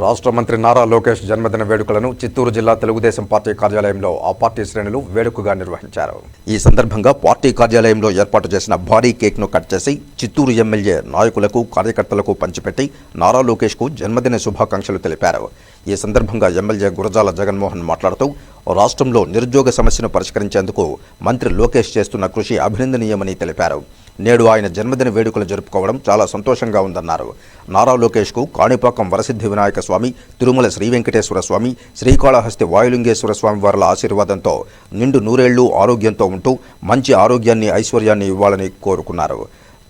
రాష్ట్ర మంత్రి నారా లోకేష్ జన్మదిన వేడుకలను చిత్తూరు జిల్లా తెలుగుదేశం పార్టీ కార్యాలయంలో ఆ పార్టీ శ్రేణులు వేడుకగా నిర్వహించారు. ఈ సందర్భంగా పార్టీ కార్యాలయంలో ఏర్పాటు చేసిన భారీ కేక్ను కట్ చేసి చిత్తూరు ఎమ్మెల్యే నాయకులకు కార్యకర్తలకు పంచిపెట్టి నారా లోకేష్కు జన్మదిన శుభాకాంక్షలు తెలిపారు. ఈ సందర్భంగా ఎమ్మెల్యే గురజాల జగన్మోహన్ మాట్లాడుతూ రాష్ట్రంలో నిరుద్యోగ సమస్యను పరిష్కరించేందుకు మంత్రి లోకేష్ చేస్తున్న కృషి అభినందనీయమని తెలిపారు. నేడు ఆయన జన్మదిన వేడుకలు జరుపుకోవడం చాలా సంతోషంగా ఉందన్నారు. నారా లోకేష్కు కాణిపాకం వరసిద్ధి వినాయక స్వామి తిరుమల శ్రీ వెంకటేశ్వర స్వామి శ్రీకాళహస్తి వాయులింగేశ్వర స్వామి వార్ల ఆశీర్వాదంతో నిండు నూరేళ్ళు ఆరోగ్యంతో ఉంటూ మంచి ఆరోగ్యాన్ని ఐశ్వర్యాన్ని ఇవ్వాలని కోరుకున్నారు.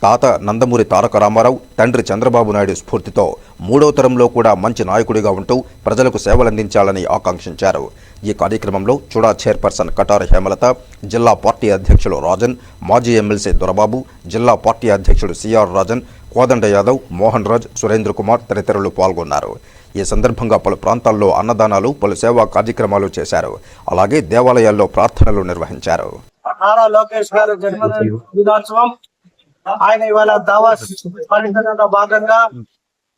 తాత నందమూరి తారక రామారావు తండ్రి చంద్రబాబు నాయుడు స్ఫూర్తితో మూడో తరంలో కూడా మంచి నాయకుడిగా ఉంటూ ప్రజలకు సేవలందించాలని ఆకాంక్షించారు. ఈ కార్యక్రమంలో చుడా చైర్పర్సన్ కటారు హేమలత జిల్లా పార్టీ అధ్యక్షులు రాజన్ మాజీ ఎమ్మెల్సీ దొరబాబు జిల్లా పార్టీ అధ్యక్షుడు సిఆర్ రాజన్ కోదండ యాదవ్ మోహన్ రాజ్ సురేంద్ర కుమార్ తదితరులు పాల్గొన్నారు. ఈ సందర్భంగా పలు ప్రాంతాల్లో అన్నదానాలు పలు సేవా కార్యక్రమాలు చేశారు. అలాగే దేవాలయాల్లో ప్రార్థనలు నిర్వహించారు. నారా లోకేష్ గారు ఆయన ఇవాళ దావాస్ పర్యటనలో భాగంగా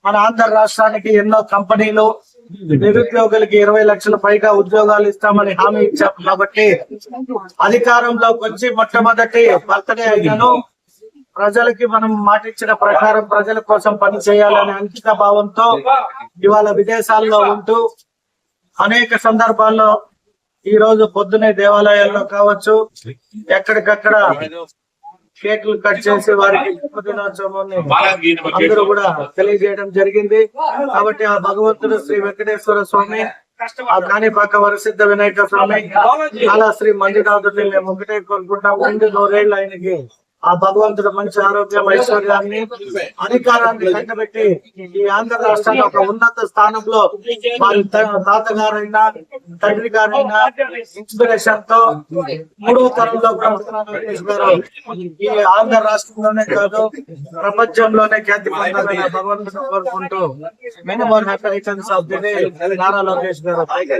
మన ఆంధ్ర రాష్ట్రానికి ఎన్నో కంపెనీలు నిరుద్యోగులకి ఇరవై లక్షల పైగా ఉద్యోగాలు ఇస్తామని హామీ ఇచ్చాం కాబట్టి అధికారంలోకి వచ్చి మొట్టమొదటి బర్త్డే అయినను ప్రజలకి మనం మాటిచ్చిన ప్రకారం ప్రజల కోసం పని చేయాలనే అంకిత భావంతో ఇవాళ విదేశాల్లో ఉంటూ అనేక సందర్భాల్లో ఈ రోజు పొద్దునే దేవాలయాల్లో కావచ్చు ఎక్కడికక్కడ కేకులు కట్ చేసి వారికి జన్మదినోత్సవాన్ని అందరూ కూడా తెలియజేయడం జరిగింది. కాబట్టి ఆ భగవంతుడు శ్రీ వెంకటేశ్వర స్వామి ఆ కాణిపాక వరసిద్ధ వినాయక స్వామి అలా శ్రీ మంజునాథుడిని మేము ఒకటే కోరుకుంటాం. రెండు నూరేళ్ళు ఆయనకి ఆ భగవంతుడు మంచి ఆరోగ్యం ఐశ్వర్యాన్ని అధికారాన్ని కట్టబెట్టి ఈ ఆంధ్ర రాష్ట్రాన్ని ఒక ఉన్నత స్థానంలో వారి త- తాతగారైనా తండ్రి గారైనా ఇన్స్పిరేషన్తో మూడవ తరంలో గారు ఈ ఆంధ్ర రాష్ట్రంలోనే కాదు ప్రపంచంలోనే ఖ్యాతి పొందాలని భగవంతుడు కోరుకుంటూ many more happy returns of the day Nara Lokesh గారు.